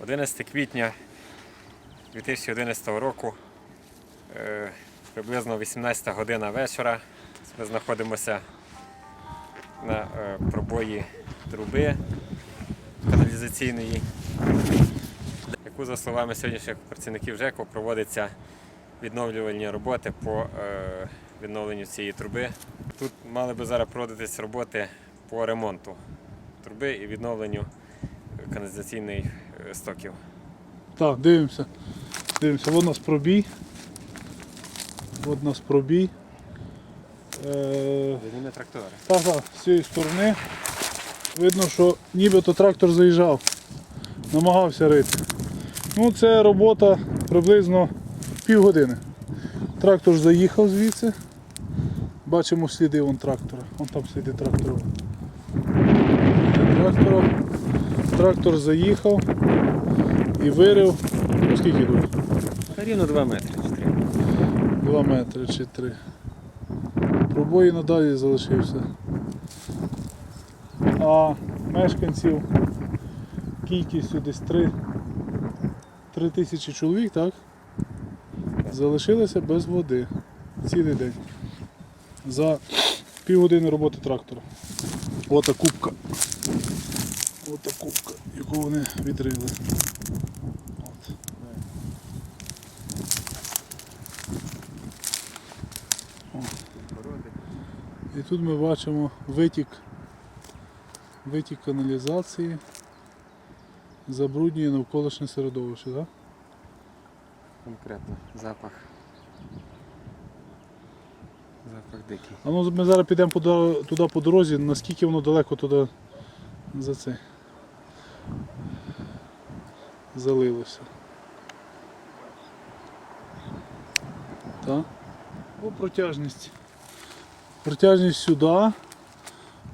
11 квітня 2011 року, е, приблизно 18 година вечора. Ми знаходимося на е, пробої труби каналізаційної, яку, за словами сьогоднішніх працівників ЖЕКу, проводиться відновлювальні роботи по е, відновленню цієї труби. Тут мали би зараз проводитись роботи по ремонту труби і відновленню каналізаційних е, стоків. Так, дивимося. Дивимося, от у нас пробій. От у нас пробій. Е, трактори. так, так, з цієї сторони видно, що нібито трактор заїжджав, намагався рити. Ну, це робота приблизно півгодини. Трактор заїхав звідси. Бачимо сліди вон трактора. Вон там сліди трактора. Трактора. Трактор заїхав і вирив. Ну, скільки тут? Рівно 2 метри чи 3. 2 метри чи 3. Пробої надалі залишився. А мешканців кількістю десь 3, 3 тисячі чоловік, так? Залишилися без води цілий день. За півгодини роботи трактора. Ота кубка. Ота кубка, яку вони відрили. От. І тут ми бачимо витік, витік каналізації, забруднює навколишнє середовище. Так? Конкретно запах. Запах дикий. А ну ми зараз підемо дор- туди по дорозі, наскільки воно далеко туди за це залилося. Так? О, протяжність. Протяжність сюди.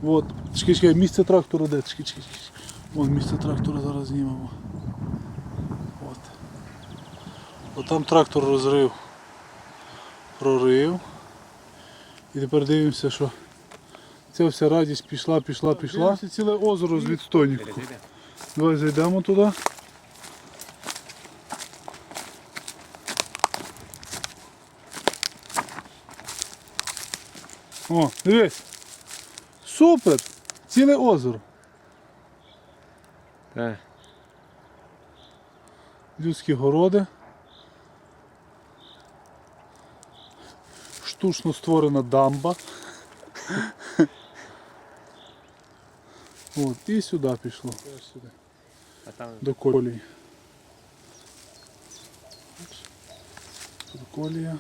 От, чекай, чекай, місце трактора де? Чекай, чекай, чекай. Вон місце трактора зараз знімемо. От. От там трактор розрив. Прорив. І тепер дивимося, що ця вся радість пішла, пішла, пішла. Це ціле озеро з відстойнику. Давай зайдемо туди. О, дивись. Супер! Ціле озеро. Так. Людські городи. Штучно створена дамба. От, і сюди пішло. Сюди. А там До колії. До колія.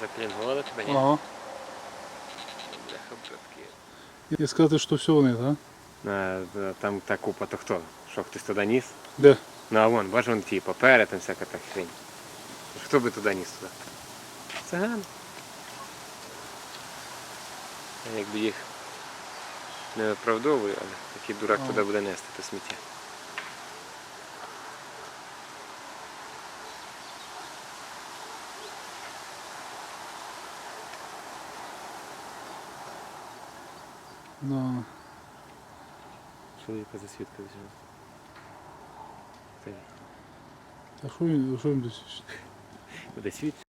Заклінгували тебе, ні? Ага. Бляха, братки. І сказати, що все вони, так? А, а, там та купа, то хто? Що хтось туди ніс? Де? Ну а вон, бачиш, вон ті папери, там всяка та хрень. Хто би туди ніс туди? Циган. Якби їх не виправдовую, але такий дурак Ага. туди буде нести те сміття. Да. Чоловіка за свідка візьме. Це А що він, що він десь? буде свідчити.